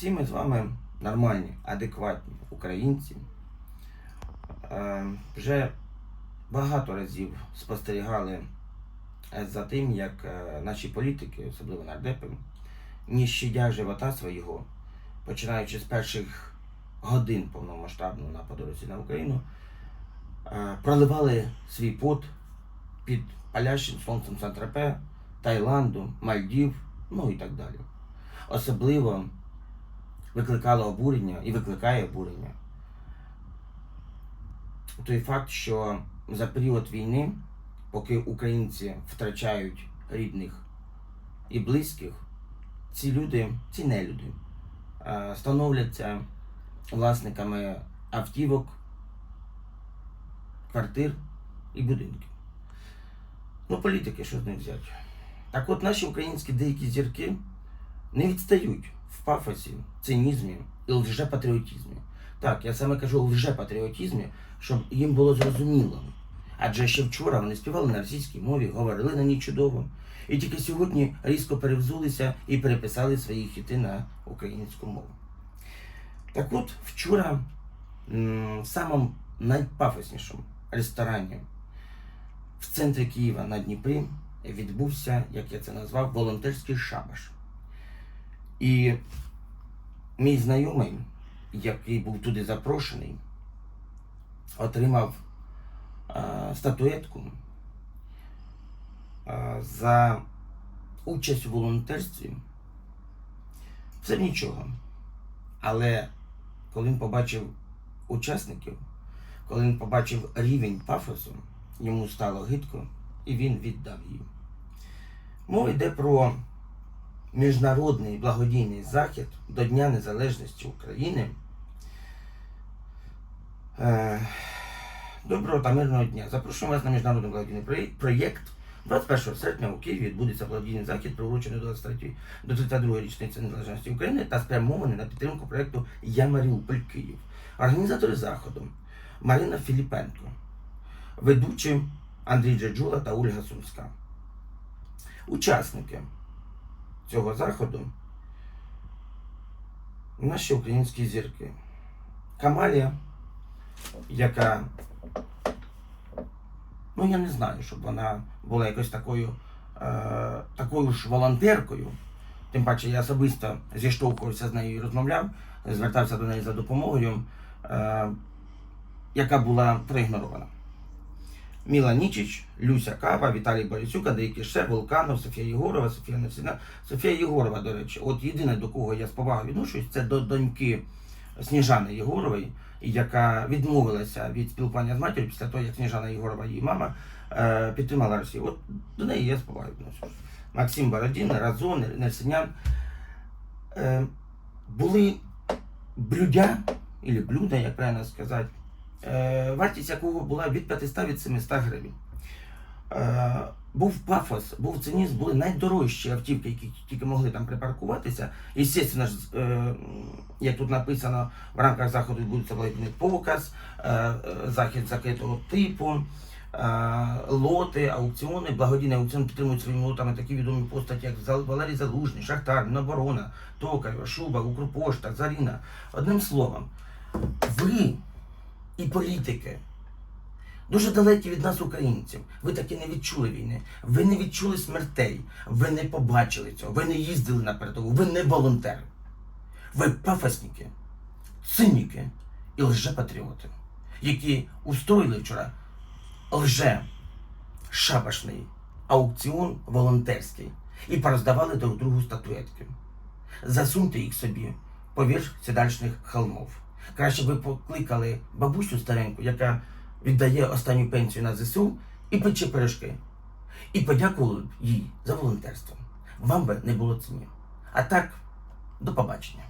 всі ми з вами нормальні, адекватні українці. Е, Вже багато разів спостерігали за тим, як е, наші політики, особливо нардепи, не щадя живота свого, починаючи з перших годин повномасштабного нападу Росії на Україну, е, проливали свій пот під палящим сонцем Сан-Тропе, Таїланду, Мальдів, ну і так далі. Особливо викликало обурення і викликає обурення той факт, що за період війни, поки українці втрачають рідних і близьких, ці люди, ці нелюди, е, становляться власниками автівок, квартир і будинків. Ну, політики, що з них взяти? Так от наші українські деякі зірки не відстають в пафосі, цинізмі і лжепатріотизмі. Так, я саме кажу лжепатріотизмі, щоб їм було зрозуміло. Адже ще вчора вони співали на російській мові, говорили на ній чудово. І тільки сьогодні різко перевзулися і переписали свої хіти на українську мову. Так от, вчора в самому найпафоснішому ресторані в центрі Києва на Дніпрі відбувся, як я це назвав, волонтерський шабаш. І мій знайомий, який був туди запрошений, отримав е, статуетку е, за участь у волонтерстві. Все нічого. Але коли він побачив учасників, коли він побачив рівень пафосу, йому стало гидко, і він віддав її. Мова йде про міжнародний благодійний захід до Дня Незалежності України. Е, Доброго та мирного дня. Запрошуємо вас на міжнародний благодійний проєкт. 21 серпня у Києві відбудеться благодійний захід, приурочений до 23 до 32 річниці незалежності України та спрямований на підтримку проєкту Я Маріуполь Київ. Організатори заходу Марина Філіпенко, ведучі Андрій Джаджула та Ольга Сумська. Учасники цього заходу наші українські зірки. Камалія, яка, ну я не знаю, щоб вона була якось такою, е, такою ж волонтеркою. Тим паче я особисто зіштовхувався з нею і розмовляв, звертався до неї за допомогою, е, яка була проігнорована. Міла Нічич, Люся Кава, Віталій Борисюк, Андрій Кише, Вулканов, Софія Єгорова, Софія Невсіна. Софія Єгорова, до речі, от єдине до кого я з повагою відношусь, це до доньки Сніжани Єгорової, яка відмовилася від спілкування з матір'ю після того, як Сніжана Єгорова, її мама, е, підтримала Росію. От до неї я з повагою відношусь. Максим Бородін, Разон, Нерсинян. Е, були блюдя, або блюда, як правильно сказати, вартість якого була від 500 від 700 гривень. Е, був пафос, був цинізм, були найдорожчі автівки, які тільки могли там припаркуватися. І, звісно ж, е, як тут написано, в рамках заходу відбудеться благодійний показ, е, е, захід закритого типу, е, лоти, аукціони, благодійний аукціон підтримують своїми лотами такі відомі постаті, як Валерій Залужний, Шахтар, Міноборона, Токарєва, Шуба, Укрпошта, Заріна. Одним словом, ви і політики дуже далекі від нас, українців. Ви таки не відчули війни. Ви не відчули смертей. Ви не побачили цього. Ви не їздили на передову. Ви не волонтери. Ви пафосники, циніки і лжепатріоти, які устроїли вчора лже шабашний аукціон волонтерський і пороздавали друг другу статуетки. Засуньте їх собі поверх сідальшних холмов. Краще ви покликали бабусю стареньку, яка віддає останню пенсію на ЗСУ і пече пиріжки. І подякували б їй за волонтерство. Вам би не було ціні. А так, до побачення.